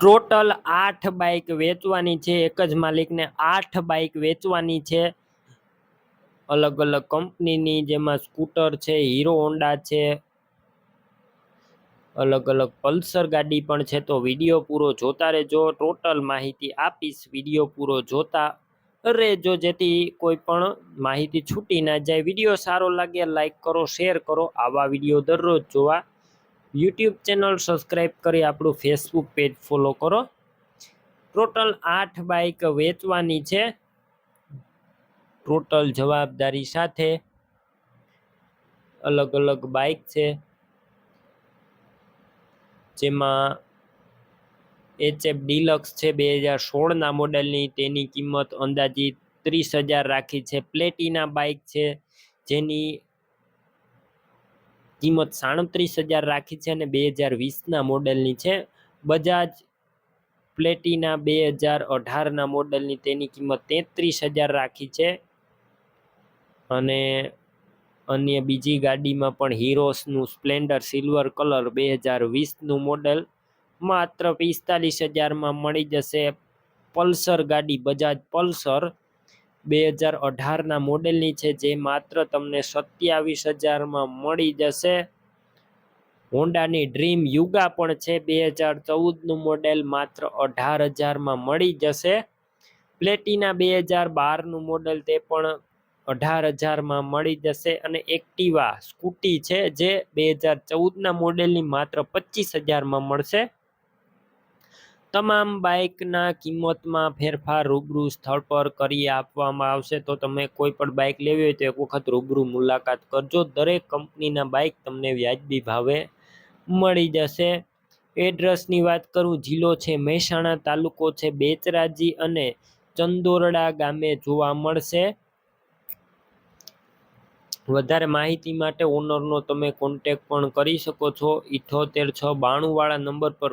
Total આઠ bike વેચવાની છે. એક જ માલિકને આઠ બાઇક વેચવાની છે. અલગ અલગ કંપનીની જેમાં સ્કૂટર છે, હીરો હોન્ડા છે, અલગ અલગ પલ્સર ગાડી પણ છે. તો વીડિયો પૂરો જોતા રહેજો. ટોટલ માહિતી આપીશ, વીડિયો પૂરો જોતા રહેજો. જેથી કોઈ પણ માહિતી છૂટી ના જાય. વીડિયો સારો લાગે, લાઈક કરો, શેર કરો. આવા વીડિયો દરરોજ જોવા યુટ્યુબ ચેનલ સબસ્ક્રાઈબ કરી આપણું ફેસબુક પેજ ફોલો કરો. ટોટલ આઠ બાઇક વેચવાની છે. ટોટલ જવાબદારી સાથે અલગ અલગ બાઇક છે. જેમાં એચએફ ડિલક્સ છે બે હજાર સોળના મોડેલની. તેની કિંમત અંદાજિત ત્રીસ હજાર રાખી છે. પ્લેટિના બાઇક છે. જેની કિંમત સાડત્રીસ હજાર રાખી છે અને બે હજાર વીસના મોડેલની છે. બજાજ પ્લેટિના બે હજાર અઢારના મોડેલની તેની કિંમત તેત્રીસ હજાર રાખી છે. અને અન્ય બીજી ગાડીમાં પણ હીરોસનું સ્પ્લેન્ડર સિલ્વર કલર બે હજાર વીસનું મોડેલ. માત્ર પિસ્તાલીસ હજારમાં મળી જશે પલ્સર ગાડી બજાજ પલ્સર. બે હજાર અઢારના મોડેલની છે, જે માત્ર તમને સત્યાવીસ હજારમાં મળી જશે. હોન્ડાની ડ્રીમ યુગા પણ છે, બે હજાર ચૌદનું મોડેલ માત્ર અઢાર હજારમાં મળી જશે. પ્લેટિના બે હજાર બારનું મોડેલ તે પણ અઢાર હજારમાં મળી જશે અને એક્ટિવા સ્કૂટી છે, જે બે હજાર ચૌદના મોડેલની માત્ર પચીસ હજારમાં મળશે. તમામ બાઇકના કિંમતમાં ફેરફાર રૂબરૂ સ્થળ પર કરી આપવામાં આવશે, તો તમે કોઈ પણ બાઇક લેવી હોય તો એક વખત રૂબરૂ મુલાકાત કરજો. દરેક કંપનીના બાઇક તમને વ્યાજબી ભાવે મળી જશે. એડ્રેસની વાત કરું, જિલ્લો છે મહેસાણા, તાલુકો છે બેચરાજી અને ચંદોરડા ગામે જોવા મળશે. વધારે માહિતી માટે ઓનરનો તમે કોન્ટેક પણ કરી શકો છો. ઇઠોતેર છ બાણુંવાળા નંબર પર